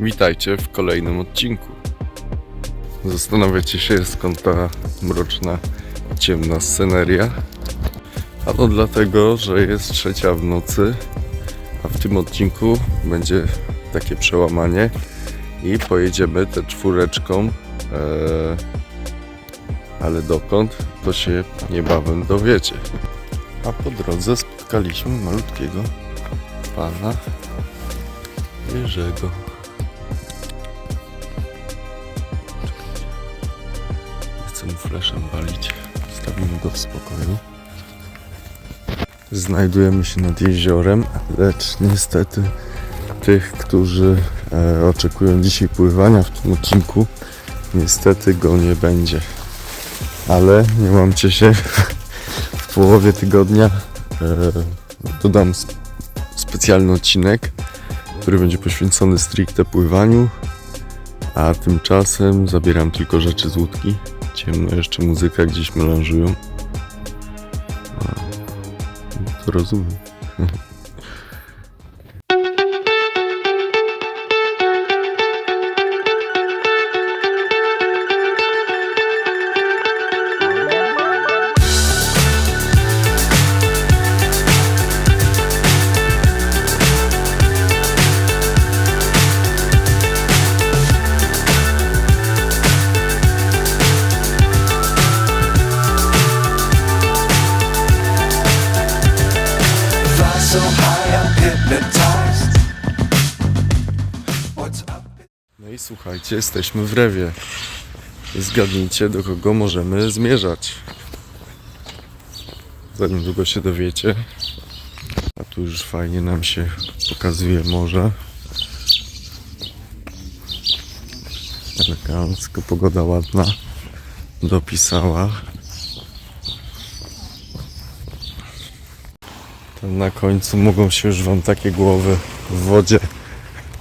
Witajcie w kolejnym odcinku. Zastanawiacie się skąd ta mroczna, ciemna sceneria? A to dlatego, że jest trzecia w nocy, a w tym odcinku będzie takie przełamanie i pojedziemy tę czwóreczką, e, ale dokąd, to się niebawem dowiecie. A po drodze spotkaliśmy malutkiego pana Jerzego. W spokoju. Znajdujemy się nad jeziorem, lecz niestety tych, którzy e, oczekują dzisiaj pływania w tym odcinku, niestety go nie będzie. Ale nie łamcie się, w połowie tygodnia e, dodam sp- specjalny odcinek, który będzie poświęcony stricte pływaniu, a tymczasem zabieram tylko rzeczy z łódki. Ciemno jeszcze muzyka gdzieś melanżują. A, To słuchajcie, jesteśmy w rewie. Zgadnijcie, do kogo możemy zmierzać. Za niedługo się dowiecie. A tu już fajnie nam się pokazuje morze. Elegancko, pogoda ładna. Dopisała. Tam na końcu mogą się już wam takie głowy w wodzie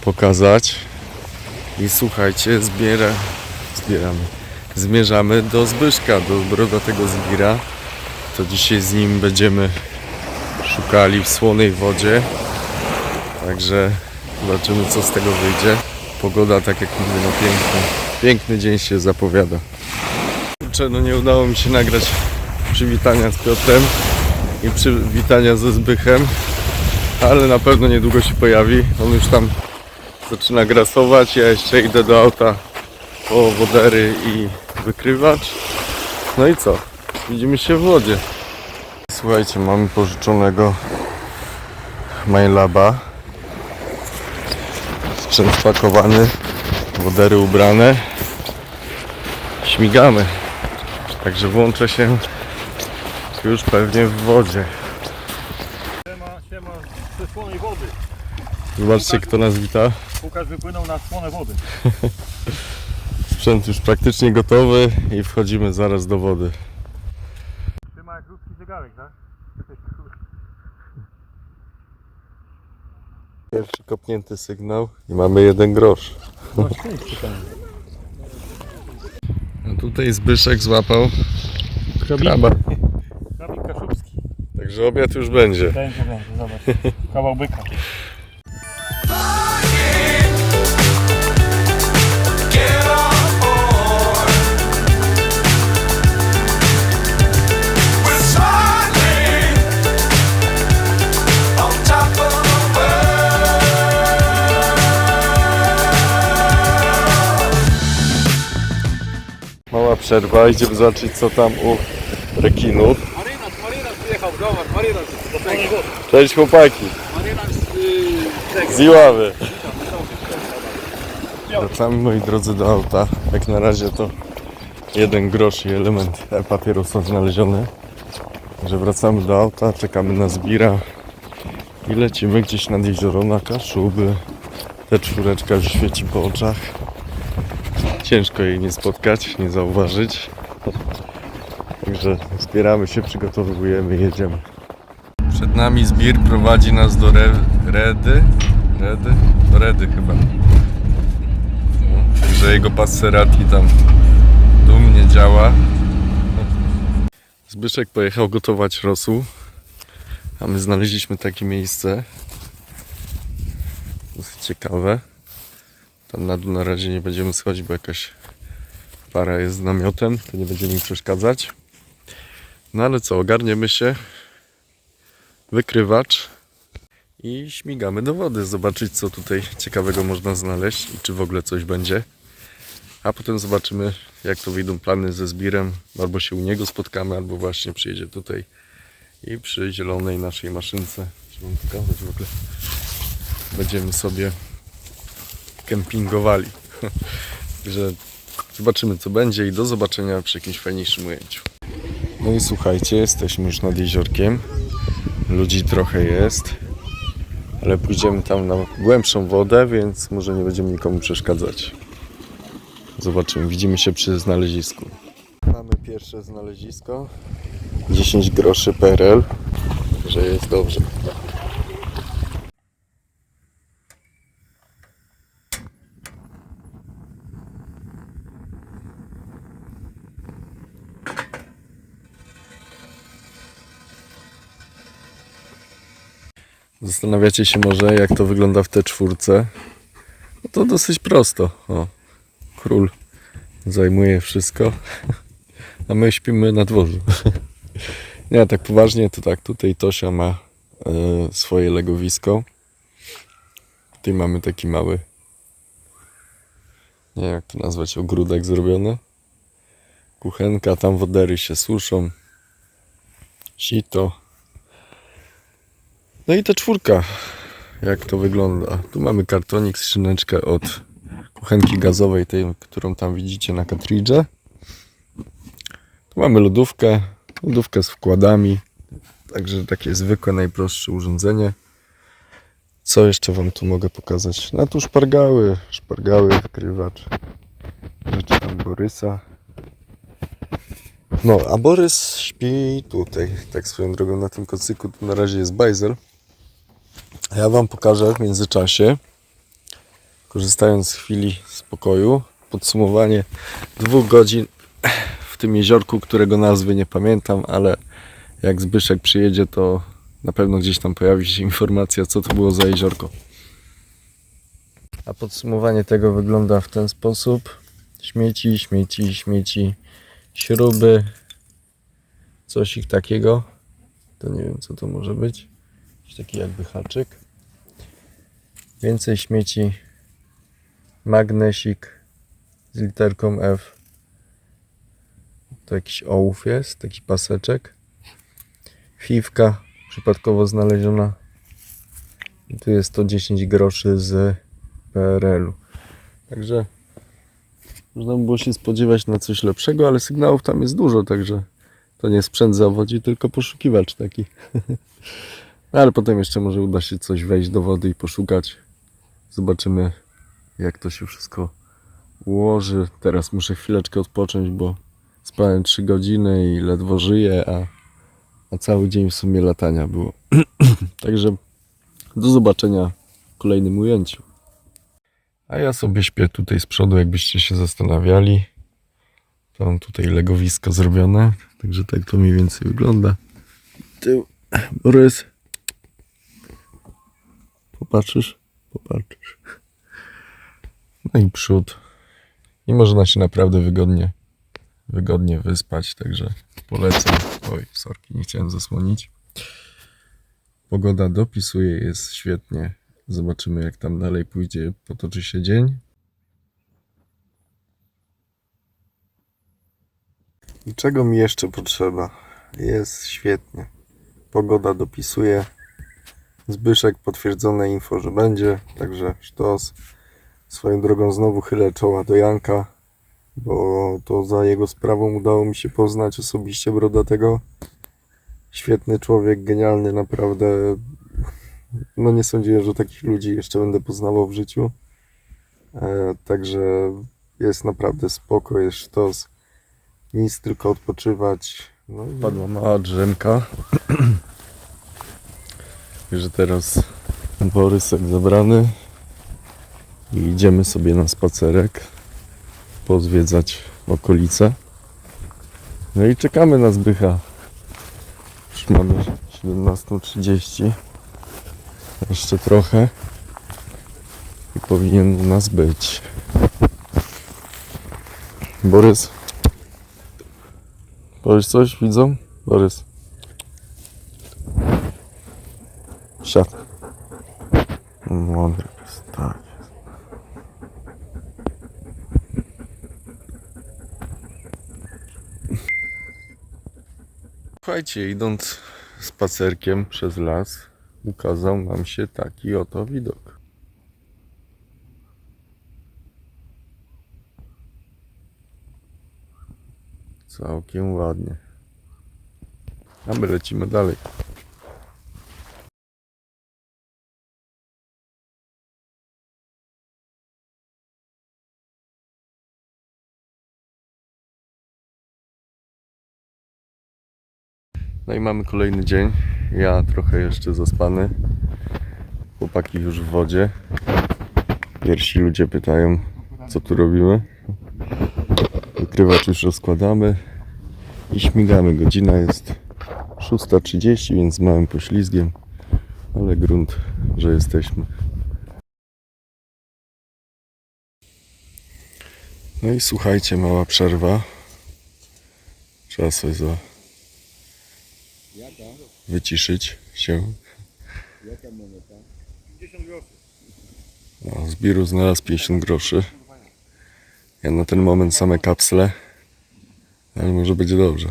pokazać. I słuchajcie, zbiera, zbieramy. Zmierzamy do Zbyszka, do brodatego Zbira. To dzisiaj z nim będziemy szukali w słonej wodzie. Także zobaczymy co z tego wyjdzie. Pogoda tak jak mówię, no piękny, piękny dzień się zapowiada. Kurczę, no nie udało mi się nagrać przywitania z Piotrem i przywitania ze Zbychem, ale na pewno niedługo się pojawi. On już tam zaczyna grasować. Ja jeszcze idę do auta po wodery i wykrywacz. No i co? Widzimy się w wodzie. Słuchajcie, mamy pożyczonego Mailaba. Sprzęt spakowany, wodery ubrane. Śmigamy. Także włączę się już pewnie w wodzie. Siema, siema wody. Zobaczcie kto nas wita. Łukasz wypłynął na słone wody. Sprzęt już praktycznie gotowy i wchodzimy zaraz do wody. Trzyma jak ruski zegarek, tak? Pierwszy kopnięty sygnał i mamy jeden grosz. A tutaj Zbyszek złapał kraba. Krabik kaszubski. Także obiad już będzie. Będzie, będzie, zobacz. Kawał byka. Mała przerwa, idziemy zobaczyć co tam u rekinów. Marynarz, marynarz przyjechał, marynarz do tego. Cześć chłopaki, Marynarz z y, tego. z Iławy. Wracamy moi drodzy do auta. Jak na razie to jeden grosz i element papierosa znaleziony. Także wracamy do auta, czekamy na zbira i lecimy gdzieś nad jezioro na Kaszuby. Ta czwóreczka już świeci po oczach. Ciężko jej nie spotkać, nie zauważyć. Także zbieramy się, przygotowujemy, jedziemy. Przed nami zbir prowadzi nas do Re Redy. Redy? Do Redy chyba. Także jego Passerati tam dumnie działa. Zbyszek pojechał gotować rosół, a my znaleźliśmy takie miejsce. Dosyć ciekawe. Tam na dół na razie nie będziemy schodzić, bo jakaś para jest z namiotem, to nie będzie mi przeszkadzać. No ale co, ogarniemy się, wykrywacz. I śmigamy do wody, zobaczyć co tutaj ciekawego można znaleźć i czy w ogóle coś będzie. A potem zobaczymy jak to wyjdą plany ze Zbirem, albo się u niego spotkamy, albo właśnie przyjedzie tutaj i przy zielonej naszej maszynce, mam pokazać w ogóle, będziemy sobie kempingowali. Także zobaczymy co będzie i do zobaczenia przy jakimś fajniejszym ujęciu. No i słuchajcie, jesteśmy już nad jeziorkiem. Ludzi trochę jest, ale pójdziemy tam na głębszą wodę, więc może nie będziemy nikomu przeszkadzać. Zobaczymy, widzimy się przy znalezisku. Mamy pierwsze znalezisko. 10 groszy PRL, że jest dobrze. Zastanawiacie się może, jak to wygląda w te czwórce. No to dosyć prosto. O, król zajmuje wszystko, a my śpimy na dworzu. Nie, tak poważnie to tak, tutaj Tosia ma e, swoje legowisko. Tutaj mamy taki mały, nie jak to nazwać, ogródek zrobiony. Kuchenka, tam wodery się suszą. Sito. No i ta czwórka, jak to wygląda. Tu mamy kartonik, skrzyneczkę od kuchenki gazowej, tej, którą tam widzicie na katridże. Tu mamy lodówkę, lodówkę z wkładami, także takie zwykłe, najprostsze urządzenie. Co jeszcze Wam tu mogę pokazać? No tu szpargały, szpargały, wkrywacz, rzeczy tam Borysa. No, a Borys śpi tutaj, tak swoją drogą na tym kocyku, tu na razie jest bajzel. A ja Wam pokażę w międzyczasie, korzystając z chwili spokoju, podsumowanie dwóch godzin w tym jeziorku, którego nazwy nie pamiętam, ale jak Zbyszek przyjedzie, to na pewno gdzieś tam pojawi się informacja, co to było za jeziorko. A podsumowanie tego wygląda w ten sposób. Śmieci, śmieci, śmieci, śruby, coś ich takiego. To nie wiem, co to może być. Jakiś taki jakby haczyk. Więcej śmieci, magnesik z literką F. To jakiś ołów jest, taki paseczek. Fiwka przypadkowo znaleziona. I tu jest 110 groszy z PRL-u. Także można by było się spodziewać na coś lepszego, ale sygnałów tam jest dużo, także to nie sprzęt zawodzi, tylko poszukiwacz taki. No, ale potem jeszcze może uda się coś wejść do wody i poszukać. Zobaczymy, jak to się wszystko ułoży. Teraz muszę chwileczkę odpocząć, bo spałem 3 godziny i ledwo żyję, a, a cały dzień w sumie latania było. Także do zobaczenia w kolejnym ujęciu. A ja sobie śpię tutaj z przodu, jakbyście się zastanawiali. To mam tutaj legowisko zrobione, także tak to mniej więcej wygląda. Tył, Borys. Popatrzysz? Popatrzysz. No i przód. I można się naprawdę wygodnie, wygodnie wyspać, także polecam. Oj, sorki, nie chciałem zasłonić. Pogoda dopisuje, jest świetnie. Zobaczymy, jak tam dalej pójdzie, potoczy się dzień. I czego mi jeszcze potrzeba? Jest świetnie. Pogoda dopisuje. Zbyszek potwierdzone info, że będzie, także sztos. Swoją drogą znowu chylę czoła do Janka, bo to za jego sprawą udało mi się poznać osobiście Brodatego. Świetny człowiek, genialny naprawdę. No nie sądziłem, że takich ludzi jeszcze będę poznawał w życiu. E, także jest naprawdę spoko, jest sztos. Nic, tylko odpoczywać. No i... Padła mała drzemka. Także teraz Borysek zabrany i idziemy sobie na spacerek pozwiedzać okolice. No i czekamy na Zbycha. Już mamy 17.30. Jeszcze trochę. i powinien u nas być. Borys? Powiesz coś, widzą? Borys. Siad. Mądry jest. Słuchajcie, idąc spacerkiem przez las, ukazał nam się taki oto widok. Całkiem ładnie. A my lecimy dalej. No i mamy kolejny dzień. Ja trochę jeszcze zaspany. Chłopaki już w wodzie. Pierwsi ludzie pytają, co tu robimy. Wykrywacz już rozkładamy i śmigamy. Godzina jest 6.30, więc z małym poślizgiem, ale grunt, że jesteśmy. No i słuchajcie, mała przerwa. Trzeba sobie za wyciszyć się. 50 groszy. No, Zbiru znalazł 50 groszy. Ja na ten moment same kapsle, ale może będzie dobrze.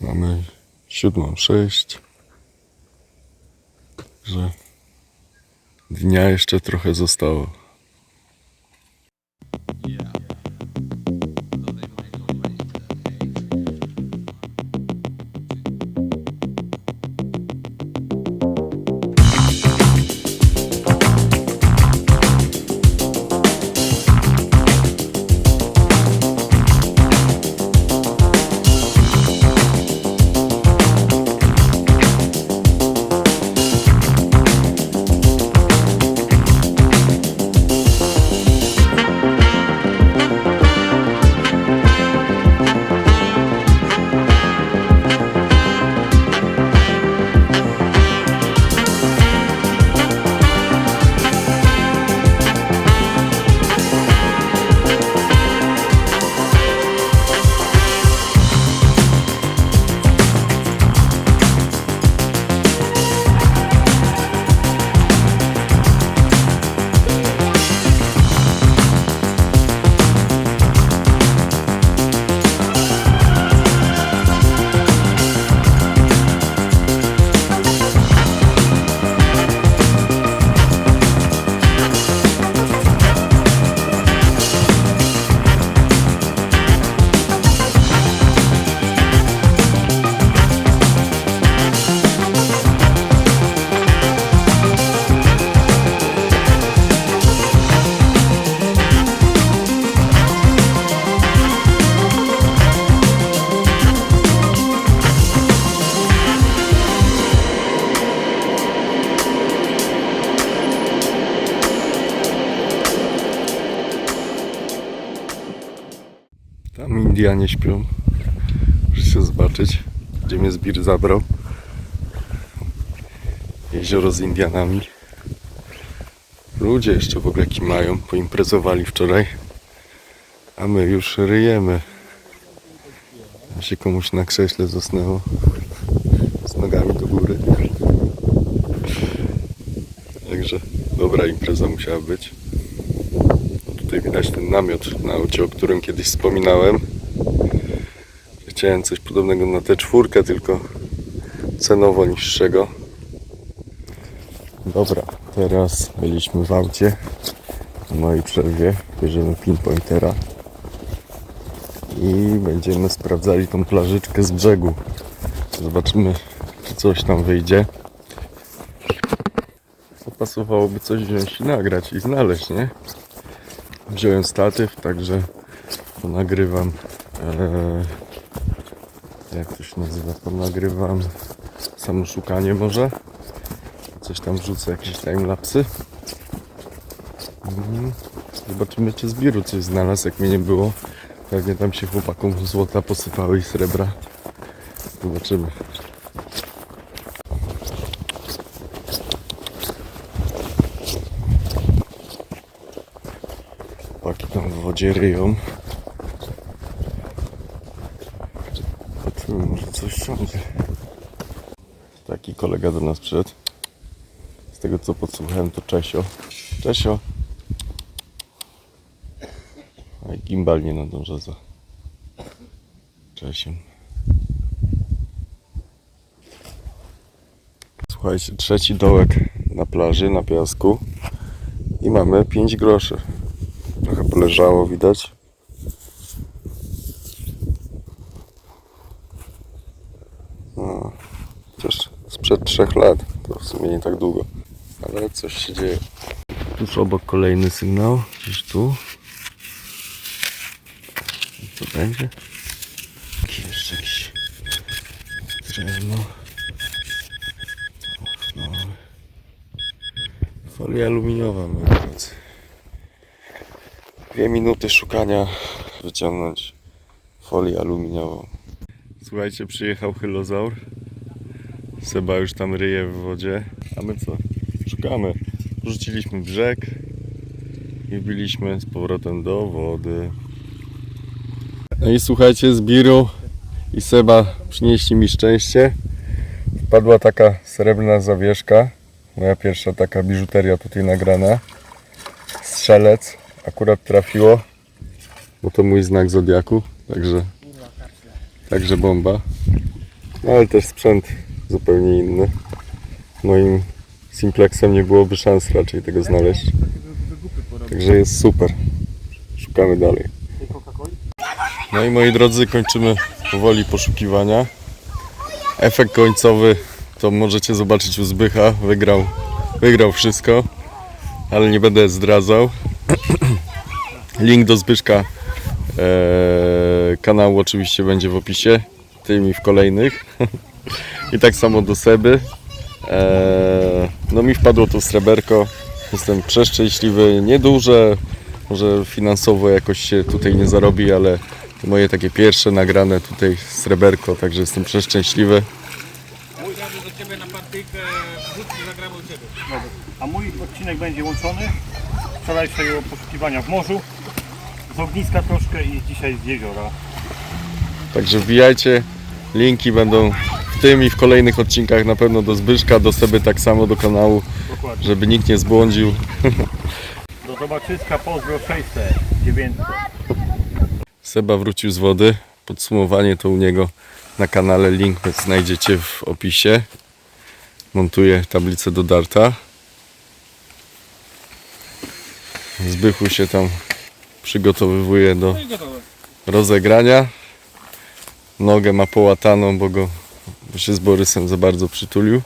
Mamy siódmą sześć. Że dnia jeszcze trochę zostało. Tam Indianie śpią. Muszę się zobaczyć, gdzie mnie Zbir zabrał. Jezioro z Indianami. Ludzie jeszcze w ogóle kimają, poimprezowali wczoraj. A my już ryjemy. A się komuś na krześle zasnęło. Z nogami do góry. Także dobra impreza musiała być. Tutaj widać ten namiot na aucie, o którym kiedyś wspominałem. Chciałem coś podobnego na tę czwórkę, tylko cenowo niższego. Dobra, teraz byliśmy w aucie. W mojej przerwie bierzemy pinpointera i będziemy sprawdzali tą plażyczkę z brzegu. Zobaczymy, czy coś tam wyjdzie. Pasowałoby coś wziąć i nagrać i znaleźć, nie? Wziąłem statyw, także nagrywam. E, jak to się nazywa? Nagrywam samo szukanie może. Coś tam wrzucę, jakieś timelapsy. Mhm. Zobaczymy, czy z biuru coś znalazł. Jak mnie nie było, pewnie tam się chłopakom złota posypały i srebra. Zobaczymy. Chłopaki tam w wodzie ryją. Zobaczymy, może coś ciągnie. Taki kolega do nas przyszedł. Z tego co podsłuchałem to Czesio. Czesio. A gimbal nie nadąża za Czesiem. Słuchajcie, trzeci dołek na plaży, na piasku. I mamy 5 groszy. Poleżało, widać. No, chociaż sprzed 3 lat, to w sumie nie tak długo. Ale coś się dzieje. Tuż obok kolejny sygnał, gdzieś tu. Co będzie? Jeszcze jakiś drewno. No. Folia aluminiowa, moi drodzy. Dwie minuty szukania, wyciągnąć folię aluminiową. Słuchajcie, przyjechał hylozaur. Seba już tam ryje w wodzie. A my co? Szukamy. Rzuciliśmy brzeg i wbiliśmy z powrotem do wody. No i słuchajcie, z Biru i Seba przynieśli mi szczęście. Wpadła taka srebrna zawieszka. Moja pierwsza taka biżuteria tutaj nagrana. Strzelec akurat trafiło, bo to mój znak zodiaku, także, także bomba. No ale też sprzęt zupełnie inny. Moim simplexem nie byłoby szans raczej tego znaleźć. Także jest super. Szukamy dalej. No i moi drodzy, kończymy powoli poszukiwania. Efekt końcowy to możecie zobaczyć u Zbycha. Wygrał, wygrał wszystko, ale nie będę zdradzał. Link do Zbyszka e, kanału oczywiście będzie w opisie, tym i w kolejnych. I tak samo do Seby. E, no mi wpadło to sreberko. Jestem przeszczęśliwy, nieduże, może finansowo jakoś się tutaj nie zarobi, ale to moje takie pierwsze nagrane tutaj sreberko, także jestem przeszczęśliwy. Mój jadę do ciebie na partyjkę, wrzucę zagramy u ciebie. A mój odcinek będzie łączony z wczorajszego poszukiwania w morzu, z ogniska troszkę i dzisiaj z jeziora. Także wbijajcie, linki będą w tym i w kolejnych odcinkach na pewno do Zbyszka, do Seby tak samo do kanału, Dokładnie. żeby nikt nie zbłądził. Do zobaczyska, pozdro 600, 900. Seba wrócił z wody, podsumowanie to u niego na kanale, link znajdziecie w opisie. Montuję tablicę do darta. Zbychu się tam przygotowywuje do No rozegrania. Nogę ma połataną, bo go bo się z Borysem za bardzo przytulił.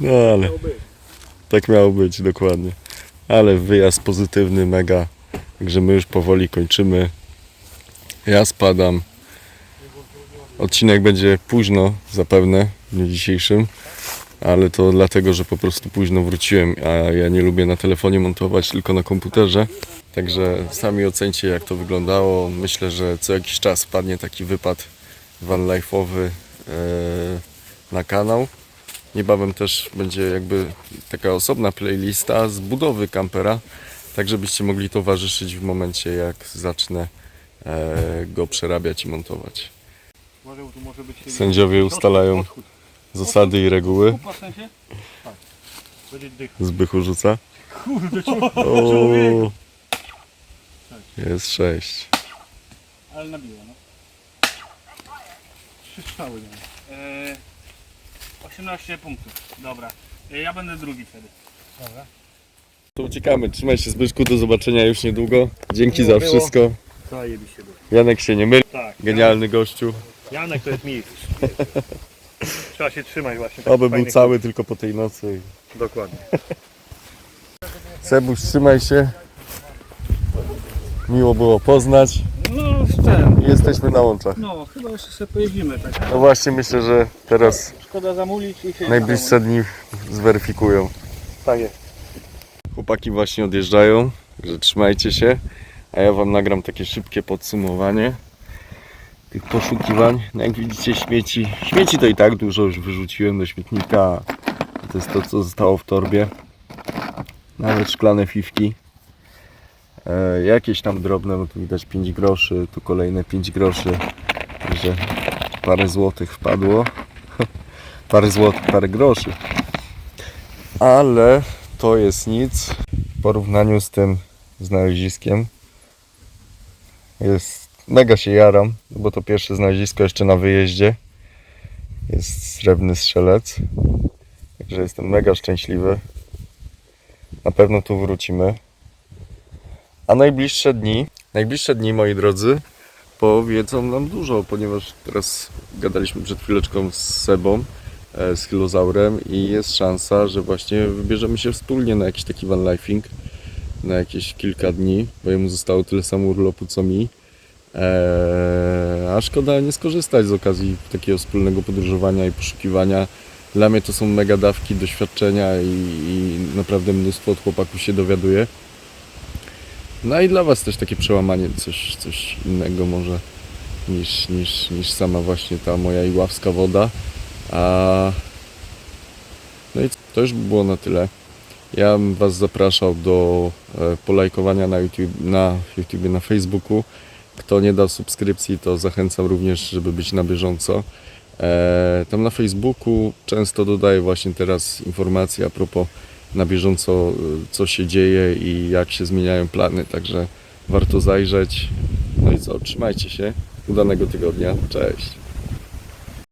No ale tak miało być dokładnie. Ale wyjazd pozytywny, mega. Także my już powoli kończymy. Ja spadam. Odcinek będzie późno zapewne w dniu dzisiejszym. Ale to dlatego, że po prostu późno wróciłem, a ja nie lubię na telefonie montować, tylko na komputerze. Także sami ocencie jak to wyglądało. Myślę, że co jakiś czas wpadnie taki wypad vanlife'owy e, na kanał. Niebawem też będzie jakby taka osobna playlista z budowy kampera, tak żebyście mogli towarzyszyć w momencie jak zacznę e, go przerabiać i montować. Sędziowie ustalają. Zasady i reguły. Kupa w sensie? Tak. Będzie dych. Zbychu rzuca. Kurde, człowiek. O, jest sześć. Ale nabiło, no. Trzy strzały miałem. E, 18 punktów, dobra. E, ja będę drugi wtedy. Dobra. To uciekamy. Trzymaj się Zbyszku, do zobaczenia już niedługo. Dzięki Miło za było. wszystko. Zajebiście było. Janek się nie myli. Tak. Genialny gościu. Janek to jest mistrz. Trzeba się trzymać właśnie. Oby był Fajnych- cały tylko po tej nocy. Dokładnie. Sebuś, trzymaj się. Miło było poznać. No, z ten. Jesteśmy na łączach. No, chyba jeszcze sobie pojeździmy, tak? No właśnie myślę, że teraz Szkoda zamulić i się... najbliższe dni zweryfikują. Tak jest. Chłopaki właśnie odjeżdżają, że trzymajcie się, a ja wam nagram takie szybkie podsumowanie tych poszukiwań. No jak widzicie śmieci, śmieci to i tak dużo już wyrzuciłem do śmietnika. To jest to co zostało w torbie. Nawet szklane fifki. E, jakieś tam drobne, bo tu widać 5 groszy, tu kolejne 5 groszy. Także parę złotych wpadło. parę złotych, parę groszy. Ale to jest nic w porównaniu z tym znaleziskiem. Jest mega się jaram, bo to pierwsze znalezisko jeszcze na wyjeździe. Jest srebrny strzelec. Także jestem mega szczęśliwy. Na pewno tu wrócimy. A najbliższe dni, najbliższe dni moi drodzy, powiedzą nam dużo, ponieważ teraz gadaliśmy przed chwileczką z Sebą, e, z Hilozaurem i jest szansa, że właśnie wybierzemy się wspólnie na jakiś taki van lifing na jakieś kilka dni, bo jemu zostało tyle samo urlopu co mi. Eee, a szkoda nie skorzystać z okazji takiego wspólnego podróżowania i poszukiwania. Dla mnie to są mega dawki doświadczenia i, i naprawdę mnóstwo od chłopaków się dowiaduje. No i dla Was też takie przełamanie, coś, coś innego może niż, niż, niż sama właśnie ta moja iławska woda. A... No i to już by było na tyle. Ja bym Was zapraszał do e, polajkowania na YouTube, na YouTube, na Facebooku. Kto nie dał subskrypcji, to zachęcam również, żeby być na bieżąco. E, tam na Facebooku często dodaję właśnie teraz informacje a propos na bieżąco, e, co się dzieje i jak się zmieniają plany, także warto zajrzeć. No i co, trzymajcie się. Udanego tygodnia. Cześć.